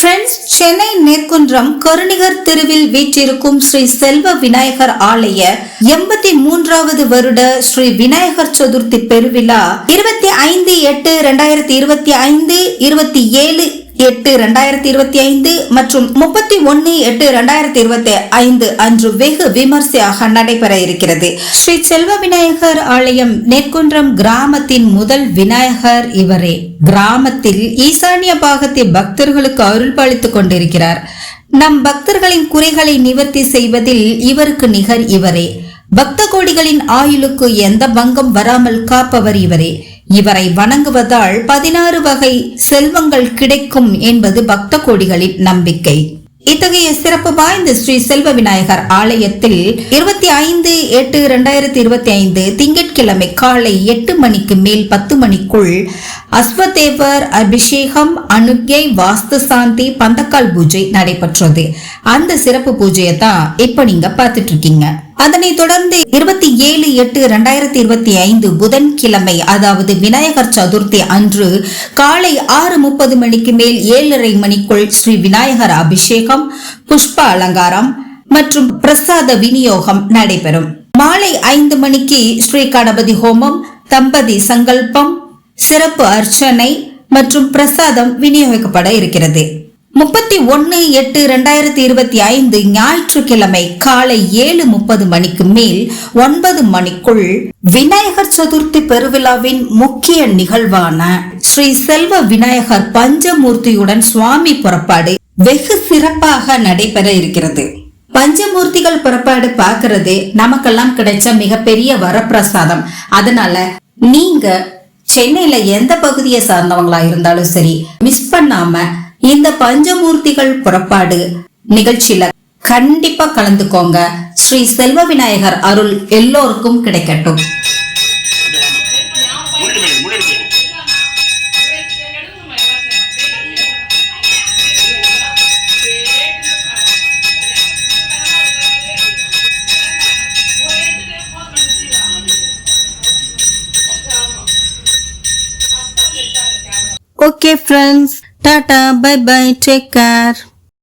Friends Chennai Nerkundram கருணிகர் தெருவில் வீற்றிருக்கும் ஸ்ரீ செல்வ விநாயகர் ஆலய எண்பத்தி மூன்றாவது வருட ஸ்ரீ விநாயகர் சதுர்த்தி பெருவிழா இருபத்தி ஐந்து எட்டு இரண்டாயிரத்தி இருபத்தி ஐந்து இருபத்தி ஏழு எட்டு இரண்டாயிரத்தி இருபத்தி ஐந்து மற்றும் முப்பத்தி ஒன்னு எட்டு இரண்டாயிரத்தி இருபத்தி ஐந்து அன்று வெகு விமர்சையாக நடைபெற இருக்கிறது. ஸ்ரீ செல்வ விநாயகர் ஆலயம் நெற்குன்றம் கிராமத்தின் முதல் விநாயகர் இவரே. கிராமத்தில் ஈசானிய பாகத்தில் பக்தர்களுக்கு அருள் பாலித்துக் கொண்டிருக்கிறார். நம் பக்தர்களின் குறைகளை நிவர்த்தி செய்வதில் இவருக்கு நிகர் இவரே. பக்த கோடிகளின் ஆயுளுக்கு எந்த பங்கம் வராமல் காப்பவர் இவரே. இவரை வணங்குவதால் பதினாறு வகை செல்வங்கள் கிடைக்கும் என்பது பக்த கோடிகளின் நம்பிக்கை. இத்தகைய சிறப்பு வாய்ந்த ஸ்ரீ செல்வ விநாயகர் ஆலயத்தில் இருபத்தி ஐந்து எட்டு இரண்டாயிரத்தி இருபத்தி ஐந்து திங்கட்கிழமை காலை எட்டு மணிக்கு மேல் பத்து மணிக்குள் அஸ்வதேவர் அபிஷேகம் அனுக்யை வாஸ்து சாந்தி பந்தக்கால் பூஜை நடைபெற்றது. அந்த சிறப்பு பூஜையை தான் இப்ப நீங்க பார்த்துட்டு இருக்கீங்க. அதனைத் தொடர்ந்து இருபத்தி ஏழு எட்டு இரண்டாயிரத்தி இருபத்தி ஐந்து புதன்கிழமை அதாவது விநாயகர் சதுர்த்தி அன்று காலை ஆறு முப்பது மணிக்கு மேல் ஏழரை மணிக்குள் ஸ்ரீ விநாயகர் அபிஷேகம் புஷ்ப அலங்காரம் மற்றும் பிரசாத விநியோகம் நடைபெறும். மாலை ஐந்து மணிக்கு ஸ்ரீ கணபதி ஹோமம் தம்பதி சங்கல்பம் சிறப்பு அர்ச்சனை மற்றும் பிரசாதம் விநியோகிக்கப்பட இருக்கிறது. முப்பத்தி ஒன்னு எட்டு ரெண்டாயிரத்தி இருபத்தி ஐந்து ஞாயிற்றுக்கிழமை காலை ஏழு முப்பது மணிக்கு மேல் ஒன்பது மணிக்குள் விநாயகர் சதுர்த்தி பெருவிழாவின் முக்கிய நிகழ்வான ஸ்ரீ செல்வ விநாயகர் பஞ்சமூர்த்தியுடன் சுவாமி புறப்பாடு வெகு சிறப்பாக நடைபெற இருக்கிறது. பஞ்சமூர்த்திகள் புறப்பாடு பார்க்கறது நமக்கெல்லாம் கிடைச்ச மிகப்பெரிய வரப்பிரசாதம். அதனால நீங்க சென்னையில எந்த பகுதியை சார்ந்தவங்களா இருந்தாலும் சரி மிஸ் பண்ணாம இந்த பஞ்சமூர்த்திகள் புறப்பாடு நிகழ்ச்சியில கண்டிப்பா கலந்துக்கோங்க. ஸ்ரீ செல்வ விநாயகர் அருள் எல்லோருக்கும் கிடைக்கட்டும். Okay friends tata bye bye take care